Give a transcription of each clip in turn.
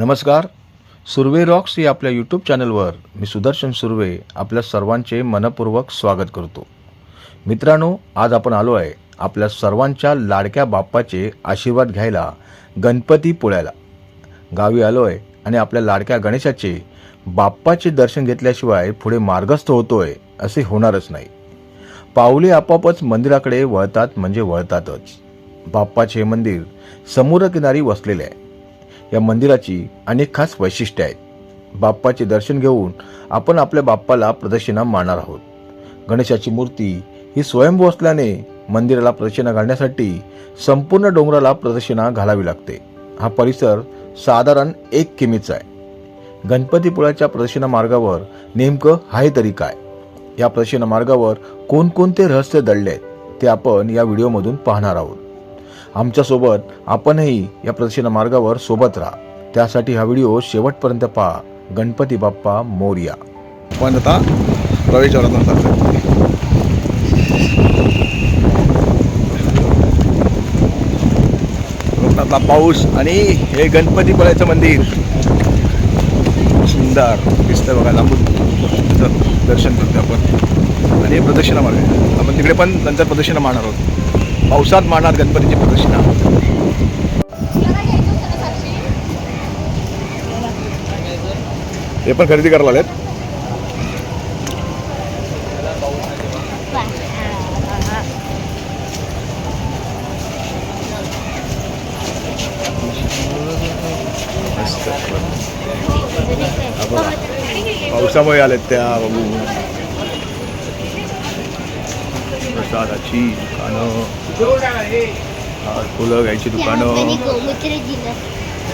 नमस्कार. सुर्वे रॉक्स या आपल्या यूट्यूब चॅनलवर मी सुदर्शन सुर्वे आपल्या सर्वांचे मनपूर्वक स्वागत करतो. मित्रांनो आज आपण आलो आहे आपल्या सर्वांच्या लाडक्या बाप्पाचे आशीर्वाद घ्यायला गणपती पुळ्याला. गावी आलो आहे आणि आपल्या लाडक्या गणेशाचे बाप्पाचे दर्शन घेतल्याशिवाय पुढे मार्गस्थ होतोय असे होणारच नाही. पावले आपोआपच मंदिराकडे वळतात म्हणजे वळतातच. बाप्पाचे हे मंदिर समुद्रकिनारी वसलेले आहे. या मंदिराची अनेक खास वैशिष्ट्ये आहेत. बाप्पाचे दर्शन घेऊन आपण आपल्या बाप्पाला प्रदक्षिणा मारणार आहोत. गणेशाची मूर्ती ही स्वयंभू असल्याने मंदिराला प्रदक्षिणा घालण्यासाठी संपूर्ण डोंगराला प्रदक्षिणा घालावी लागते. हा परिसर साधारण एक किमीचा आहे. गणपतीपुळ्याच्या प्रदक्षिणा मार्गावर नेमकं आहे तरी काय? या प्रदक्षिणा मार्गावर कोणकोणते रहस्य दडले आहेत ते आपण या व्हिडिओमधून पाहणार आहोत. आमच्यासोबत आपणही या प्रदक्षिणा मार्गावर सोबत राहा. त्यासाठी हा व्हिडिओ शेवटपर्यंत पहा. गणपती बाप्पा मोर्या. पण आता प्रवेश कोकणातला पाऊस आणि हे गणपतीपुळ्याचं मंदिर. सुंदर दिसतं बघा लांबून. दर्शन करतो आपण. आणि हे प्रदक्षिणा मार्ग आपण तिकडे पण नंतर प्रदक्षिणा मारणार आहोत. पावसात मारणार गणपतीची प्रदक्षिणा. हे पण खरेदी करायला आलेत? पावसामुळे आलेत त्या बघू प्रसादाची दुकानं. फुलं घ्यायची दुकानं.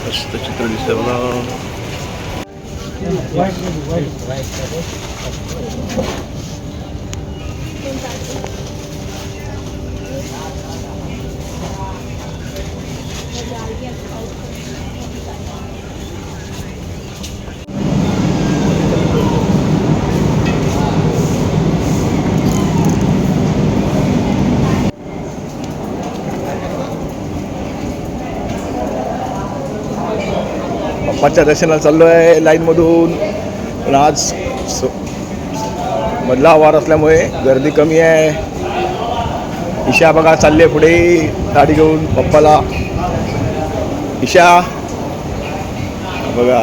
मस्त चित्र दिसतंय बघा. बाप्पाच्या दर्शनाला चाललो आहे लाईनमधून. पण आज स- मधला वार असल्यामुळे गर्दी कमी आहे. ईशा बघा चालले पुढे. गाडी घेऊन पप्पाला ईशा. बघा.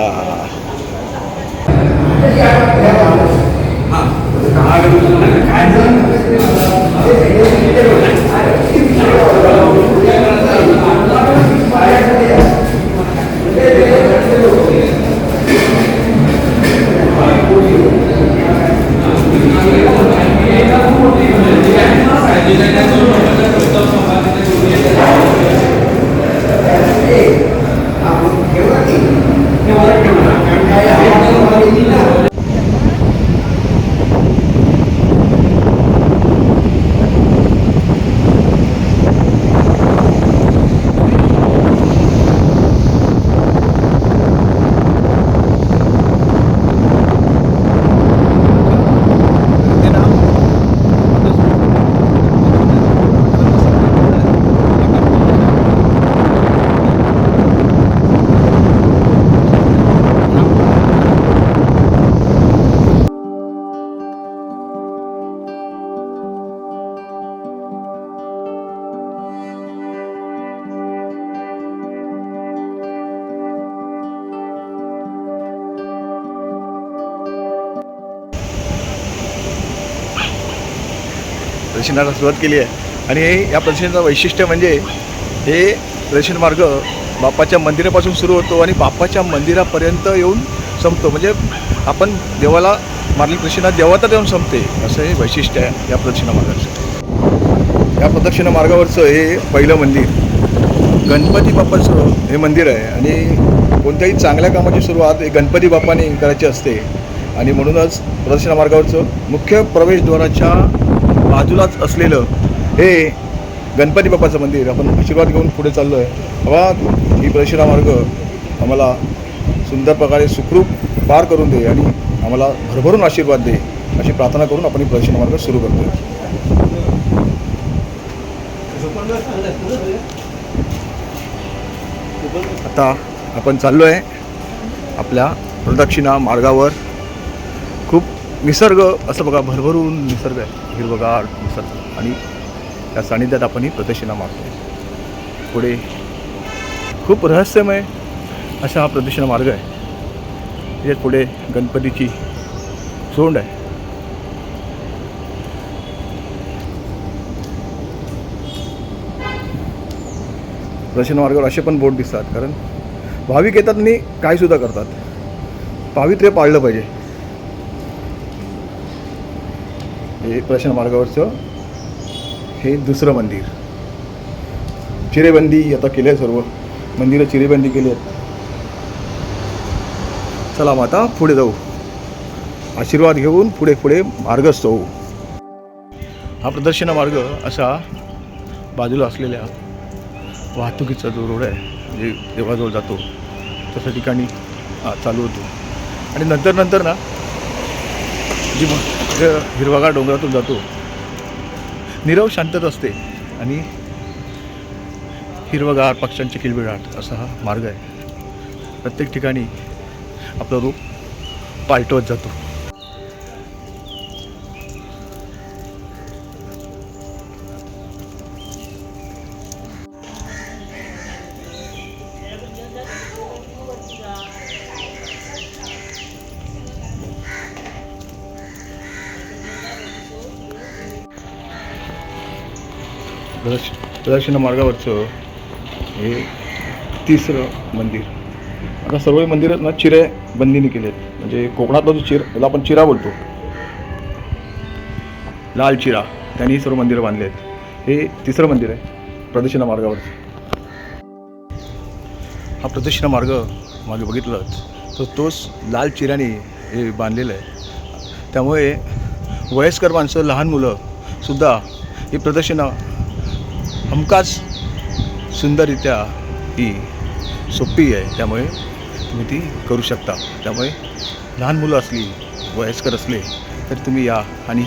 प्रदर्शनाला सुरुवात केली आहे. आणि हे या प्रदर्शनाचं वैशिष्ट्य म्हणजे हे प्रदर्शन मार्ग बाप्पाच्या मंदिरापासून सुरू होतो आणि बाप्पाच्या मंदिरापर्यंत येऊन संपतो. म्हणजे आपण देवाला मारली प्रदक्षिणा देवातच येऊन संपते. असं हे वैशिष्ट्य आहे या प्रदक्षिणा मार्गाचं. या प्रदक्षिणा मार्गावरचं हे पहिलं मंदिर गणपती बाप्पाचं हे मंदिर आहे. आणि कोणत्याही चांगल्या कामाची सुरुवात हे गणपती बाप्पाने करायची असते. आणि म्हणूनच प्रदक्षिणा मार्गावरचं मुख्य प्रवेशद्वाराच्या बाजूलाच असलेलं हे गणपती बाप्पाचं मंदिर आपण आशीर्वाद घेऊन पुढे चाललो आहे बाबा ही प्रदक्षिणा मार्ग आम्हाला सुंदर प्रकारे सुखरूप पार करून दे आणि आम्हाला भरभरून आशीर्वाद दे. अशी प्रार्थना करून आपण ही प्रदक्षिणा मार्ग सुरू करतो आता आपण चाललो आहे आपल्या प्रदक्षिणा मार्गावर. निसर्ग असं बघा भरभरून निसर्ग आहे. हिरवगार निसर्ग. आणि त्या सानिध्यात आपण ही प्रदक्षिणा मारतो पुढे खूप रहस्यमय असा हा प्रदक्षिणा मार्ग आहे. त्याच्यात पुढे गणपतीची सोंड आहे. प्रदक्षिणा मार्गावर असे पण बोट दिसतात. कारण भाविक येतात आणि काहीसुद्धा करतात. पावित्र्य पाळलं पाहिजे. हे प्रश्न मार्गावरचं. हे दुसरं मंदिर. चिरेबंदी आता केली आहे सर्व. मंदिरं चिरेबंदी केली आहेत. चला मग आता पुढे जाऊ. आशीर्वाद घेऊन पुढे पुढे मार्गस्थ होऊ हा प्रदर्शना मार्ग असा बाजूला असलेल्या वाहतुकीचा जो रोड आहे जे देवाजवळ जातो तशा ठिकाणी चालू होतो. आणि नंतर नंतर ना जी हिरवागार डोंगरातून जातो. निरव शांतता असते आणि हिरवगार पक्ष्यांची किलबिळाट असा हा मार्ग आहे. प्रत्येक ठिकाणी आपलं रूप पालटवत जातो. प्रदर्श प्रदर्शन मार्गावरचं हे तिसरं मंदिर. आता सर्व मंदिरं ना चिरे बंदीने केले आहेत म्हणजे कोकणातला जो चिर याला आपण चिरा बोलतो. लाल चिरा. त्यांनी ही सर्व मंदिरं बांधली आहेत हे तिसरं मंदिर आहे प्रदक्षिणा मार्गावरचं. हा प्रदक्षिणा मार्ग मागे बघितलं तर तोच लाल चिराने हे बांधलेलं आहे. त्यामुळे वयस्कर माणसं लहान मुलं सुद्धा ही प्रदक्षिणा हमखास सुंदररित्या ही सोपी आहे. त्यामुळे तुम्ही ती करू शकता. त्यामुळे लहान मुलं असली वयस्कर असले तर तुम्ही या आणि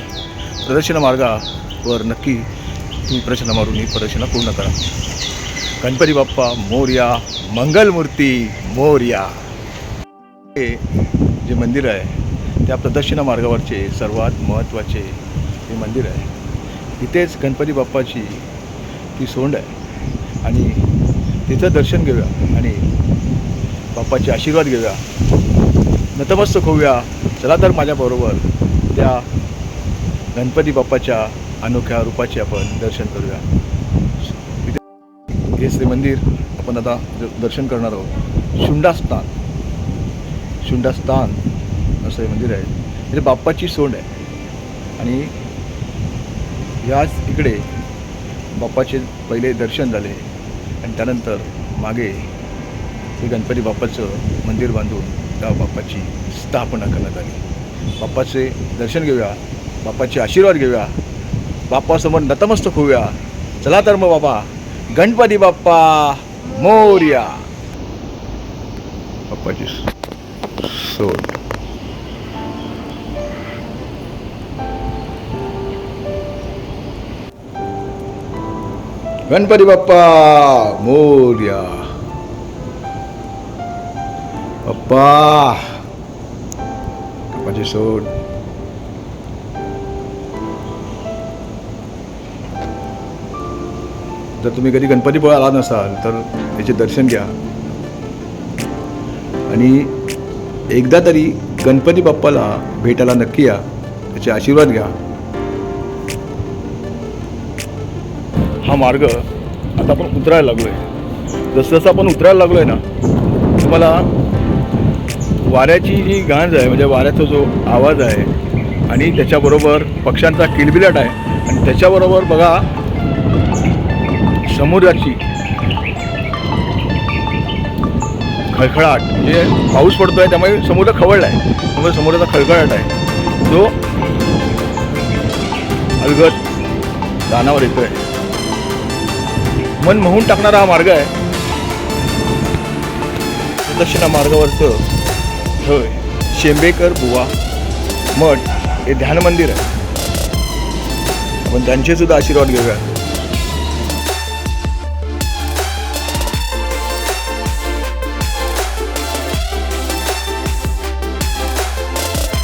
प्रदर्शन मार्गावर नक्की तुम्ही प्रश्न मारून ही प्रदर्शना पूर्ण करा. गणपती बाप्पा मोर्या मंगलमूर्ती मोर्या. हे जे मंदिर आहे त्या प्रदक्षिणा मार्गावरचे सर्वात महत्त्वाचे हे मंदिर आहे. इथेच गणपती बाप्पाची ती सोंड आहे. आणि तिथं दर्शन घेऊया आणि बाप्पाचे आशीर्वाद घेऊया. नतमस्तक होऊया. चला तर माझ्याबरोबर त्या गणपती बाप्पाच्या अनोख्या रूपाचे आपण दर्शन करूया. इथे हे श्री मंदिर आपण आता दर्शन करणार आहोत. शुंडास्थान शुंडास्थान असं हे मंदिर आहे. तिथे बाप्पाची सोंड आहे. आणि याच इकडे बाप्पाचे पहिले दर्शन झाले. आणि त्यानंतर मागे हे गणपती बाप्पाचं मंदिर बांधून त्या बाप्पाची स्थापना करण्यात आली. बाप्पाचे दर्शन घेऊया बाप्पाचे आशीर्वाद घेऊया बाप्पासमोर नतमस्तक होऊया. चला तर मग बाबा गणपती बाप्पा मोर्या. बाप्पाची सोड गणपती बाप्पा मोर्या. बाप्पा. माझी सोड. जर तुम्ही कधी गणपतीपुळे आला नसाल तर त्याचे दर्शन घ्या. आणि एकदा तरी गणपती बाप्पाला भेटायला नक्की या. त्याचे आशीर्वाद घ्या. हा मार्ग आता आपण उतरायला लागलो आहे जसं जसं आपण उतरायला लागलो आहे ना तुम्हाला वाऱ्याची जी गांज आहे म्हणजे वाऱ्याचा जो आवाज आहे आणि त्याच्याबरोबर पक्ष्यांचा किलबिलाट आहे आणि त्याच्याबरोबर बघा समुद्राची खळखळाट. म्हणजे पाऊस पडतो आहे त्यामुळे समुद्र खवळला आहे त्यामुळे समुद्राचा खळखळाट आहे. जो अलगत दानावर आहे मन मोहून टाकणारा हा मार्ग आहे. प्रदक्षिणा मार्गावरचं होय शेंबेकर बुवा मठ हे ध्यान मंदिर आहे. आपण त्यांचे सुद्धा आशीर्वाद घेऊया.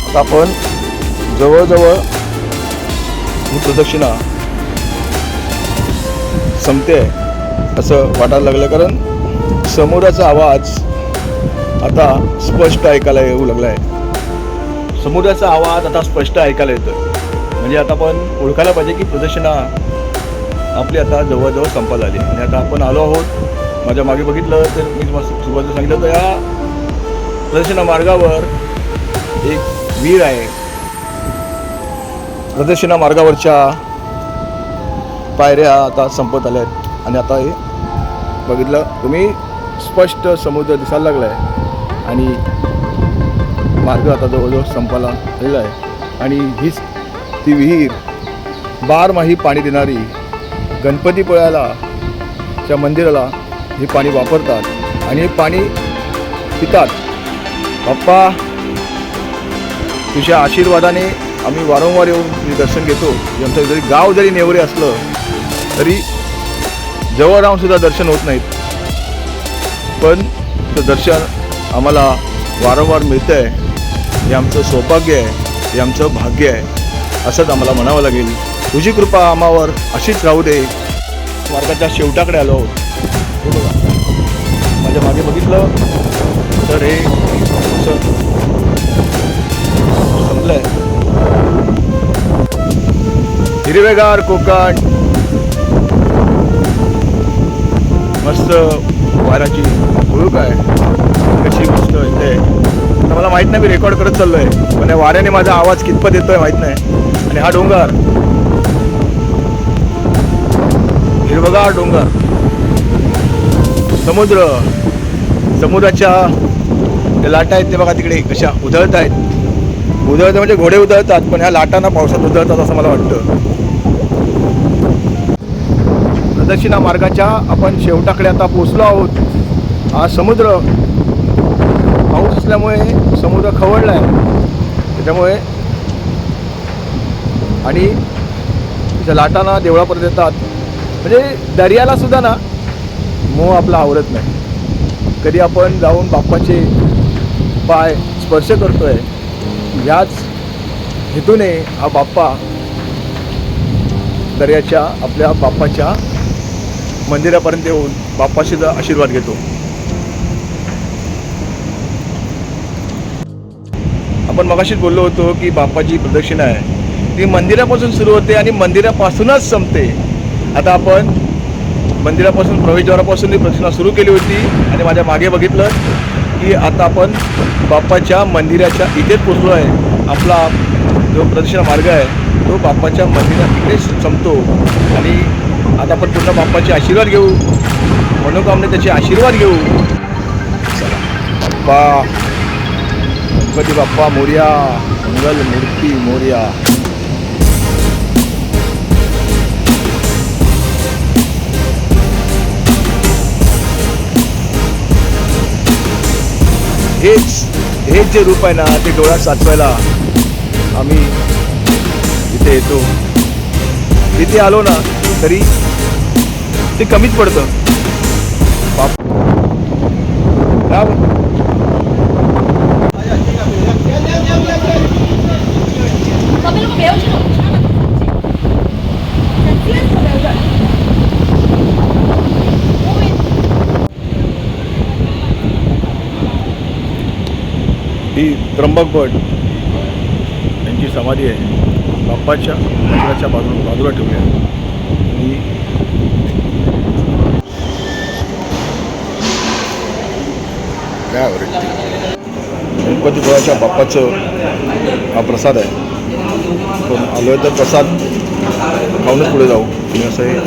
आता आपण जवळजवळ ही प्रदक्षिणा संपते. असं वाटायला लागलं कारण समुद्राचा आवाज आता स्पष्ट ऐकायला येऊ लागला आहे समुद्राचा आवाज आता स्पष्ट ऐकायला येतो म्हणजे आता आपण ओळखायला पाहिजे की प्रदर्शना आपली आता जवळजवळ संपायला आली. आणि आता आपण आलो आहोत माझ्या मागे बघितलं तर मी तुम्हाला सुरुवातीला सांगितलं तर या प्रदर्शना मार्गावर एक वीर आहे. प्रदर्शना मार्गावरच्या पायऱ्या आता संपत आल्या आहेत आणि आता हे बघितलं तुम्ही स्पष्ट समुद्र दिसायला लागला आहे आणि मार्ग आता जवळजवळ संपायला आलेला आहे. आणि हीच ती विहीर बारमाही पाणी देणारी गणपतीपुळ्याला च्या मंदिराला हे पाणी वापरतात. आणि हे पाणी पितात. बाप्पा तुझ्या आशीर्वादाने आम्ही वारंवार येऊन दर्शन घेतो. आमचं जरी गाव जरी नेवरे असलं तरी जवळ राहून सुद्धा दर्शन होत नाहीत. पण ते दर्शन आम्हाला वारंवार मिळतं आहे हे आमचं सौभाग्य आहे. हे आमचं भाग्य आहे. असंच आम्हाला म्हणावं लागेल. तुझी कृपा आम्हावर अशीच राहू दे. मार्गाच्या शेवटाकडे आलो. आहोत बघा माझ्या मागे बघितलं तर हे संपलं आहे हिरवेगार कोकण. मस्त वाराची हुळूक आहे. कशी मस्त येते आता मला माहीत नाही मी रेकॉर्ड करत चाललो आहे पण या वाऱ्याने माझा आवाज कितपत येतोय माहीत नाही. आणि हा डोंगर. हिरवगार डोंगर. समुद्र. समुद्राच्या ज्या लाटा आहेत ते बघा तिकडे कशा उधळत आहेत. उधळत म्हणजे घोडे उधळतात पण ह्या लाटांना पावसात उधळतात असं मला वाटतं. प्रदक्षिणा मार्गाच्या आपण शेवटाकडे आता पोचलो आहोत. हा समुद्र पाऊस असल्यामुळे समुद्र खवळला आहे त्याच्यामुळे आणि त्या लाटांना देवळापर्यंत येतात. म्हणजे दर्याला सुद्धा ना मोह आपला आवडत नाही. कधी आपण जाऊन बाप्पाचे पाय स्पर्श करतोय याच हेतूने हा बाप्पा दर्याच्या आपल्या बाप्पाच्या मंदिरापर्यंत येऊन बाप्पाशी आशीर्वाद घेतो. आपण मगाशीच बोललो होतो की बाप्पाची प्रदक्षिणा आहे. ती मंदिरापासून सुरू होते आणि मंदिरापासूनच संपते. आता आपण मंदिरापासून प्रवेशद्वारापासून ही प्रदक्षिणा सुरू केली होती आणि माझ्या मागे बघितलं की आता आपण बाप्पाच्या मंदिराच्या इथेच पोचलो आहे. आपला जो प्रदक्षिणा मार्ग आहे तो बाप्पाच्या मंदिरात इकडेच संपतो आणि आता आपण पुन्हा बाप्पाचे आशीर्वाद घेऊ. मनोकामने त्याचे आशीर्वाद घेऊ. बाप्पा. गणपती बाप्पा मोर्या. मंगल मूर्ती मोर्या. हेच हेच जे रूप आहे ना ते डोळ्यात साचवायला आम्ही इथे येतो. इथे आलो ना तरी ते कमीच पडतं. बाप. ही त्र्यंबक भट यांची समाधी आहे. बाप्पाच्या मंदिराच्या बाजूला बाजूला ठेवली आहे आणि काय आवडते गणपतीपुळाच्या बाप्पाचं हा प्रसाद आहे. पण आलो आहे तर प्रसाद खाऊनच पुढे जाऊ. मी असं हे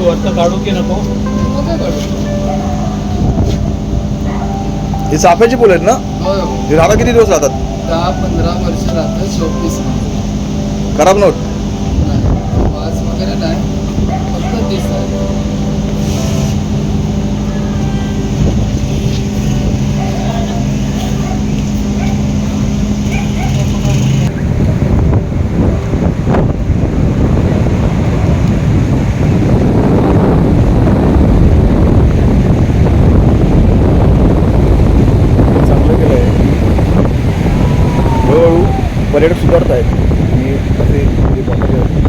वरचं काढू की नको. हे चाफ्याची फुलं आहेत ना? हो. हे झाडं किती दिवस राहतात? दहा पंधरा वर्ष राहतात शोपीस खराब नव्हत नाही वास वगैरे नाही फक्त दिसायला चांगलं केलं आहे हळूहळू पर्यटक सुधारत आहेत आणि असे जे बघायचे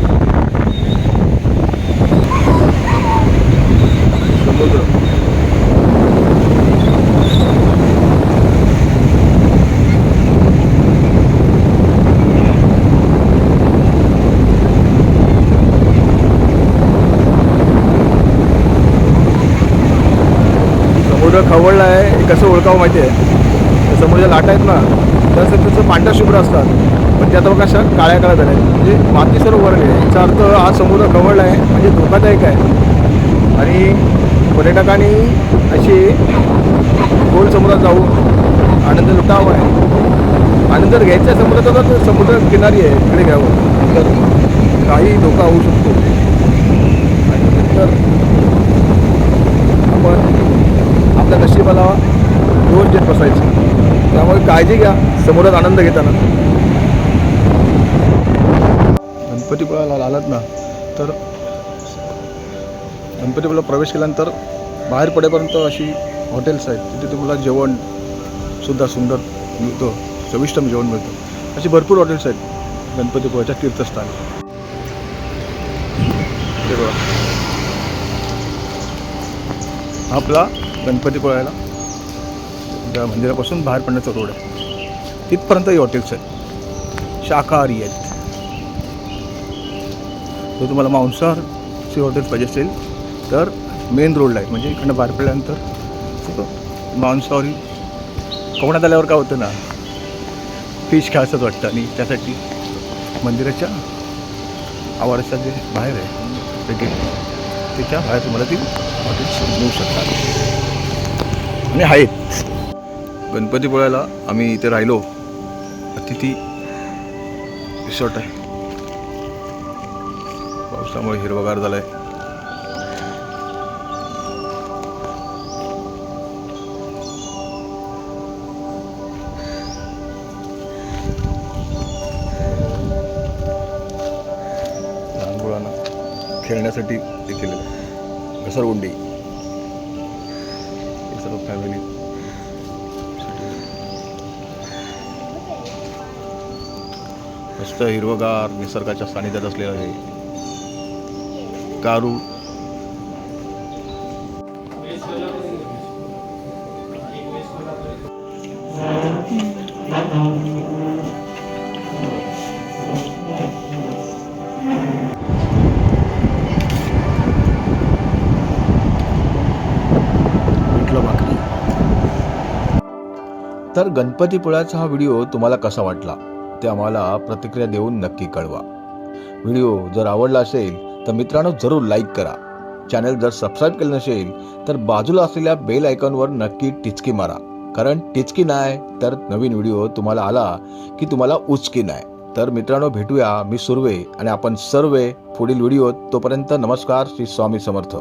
समुद्र समुद्र खवळला आहे हे कसं माहिती आहे. त्या समुद्राच्या लाटा आहेत ना तसं त्याचं पांढऱ्या शुभ्र असतात. पण त्या आता बघा अशा काळ्या काळ्या झाल्या आहेत. म्हणजे माती सर्व वरली आहे. याचा अर्थ हा समुद्र खवळला आहे म्हणजे धोकादायक आहे. आणि पर्यटकांनी अशी गोल समुद्रात जाऊन आनंद लुटावा आहे. आनंद जर घ्यायचा आहे. समुद्राचा तर समुद्र किनारी आहे तिकडे घ्यावं. तर काही धोका होऊ शकतो. आणि नंतर आपण आपल्या नशिबाला दोन जेट बसायचे. त्यामुळे काळजी घ्या समोरात आनंद घेताना. गणपतीपुळाला आलात ना तर गणपतीपुळा प्रवेश केल्यानंतर बाहेर पडेपर्यंत अशी हॉटेल्स आहेत तिथे तुम्हाला जेवण सुद्धा सुंदर मिळतं चविष्ट जेवण मिळतं. अशी भरपूर हॉटेल्स आहेत गणपतीपुळाच्या तीर्थस्थानी. बघा. आपला गणपतीपुळ्याला त्या मंदिरापासून बाहेर पडण्याचा रोड आहे. तिथपर्यंत ही हॉटेल्स आहेत. शाकाहारी आहेत. जर तुम्हाला मांसाहारची हॉटेल्स पाहिजे असेल तर मेन रोडला आहेत म्हणजे इकडनं बाहेर पडल्यानंतर मांसाहारी कोकणात आल्यावर काय होतं ना फिश खायचंच वाटतं आणि त्यासाठी मंदिराच्या आवाराच्या जे बाहेर आहे ते गेट त्याच्या बाहेर तुम्हाला ती हॉटेल्स मिळू शकतात. आणि आहेत. गणपतीपुळ्याला आम्ही इथे राहिलो. अतिथी रिसॉर्ट आहे. पावसामुळे हिरवगार झाला आहे लहान मुलांना खेळण्यासाठी देखील घसरगुंडी. सर्व फॅमिली मस्त हिरवगार निसर्गाच्या सानिध्यात असलेलं आहे कारू. तर गणपतीपुळ्याचा हा व्हिडिओ तुम्हाला कसा वाटला? ते आम्हाला प्रतिक्रिया देऊन नक्की कळवा. व्हिडिओ जर आवडला असेल तर मित्रांनो जरूर लाईक करा. चॅनल जर सबस्क्राईब केलं नसेल तर बाजूला असलेल्या बेल आयकॉनवर नक्की टिचकी मारा. कारण टिचकी नाही तर नवीन व्हिडिओ तुम्हाला आला की तुम्हाला उचकी नाही तर मित्रांनो भेटूया मी सुर्वे आणि आपण सर्वे पुढील व्हिडिओत. तोपर्यंत नमस्कार श्री स्वामी समर्थ.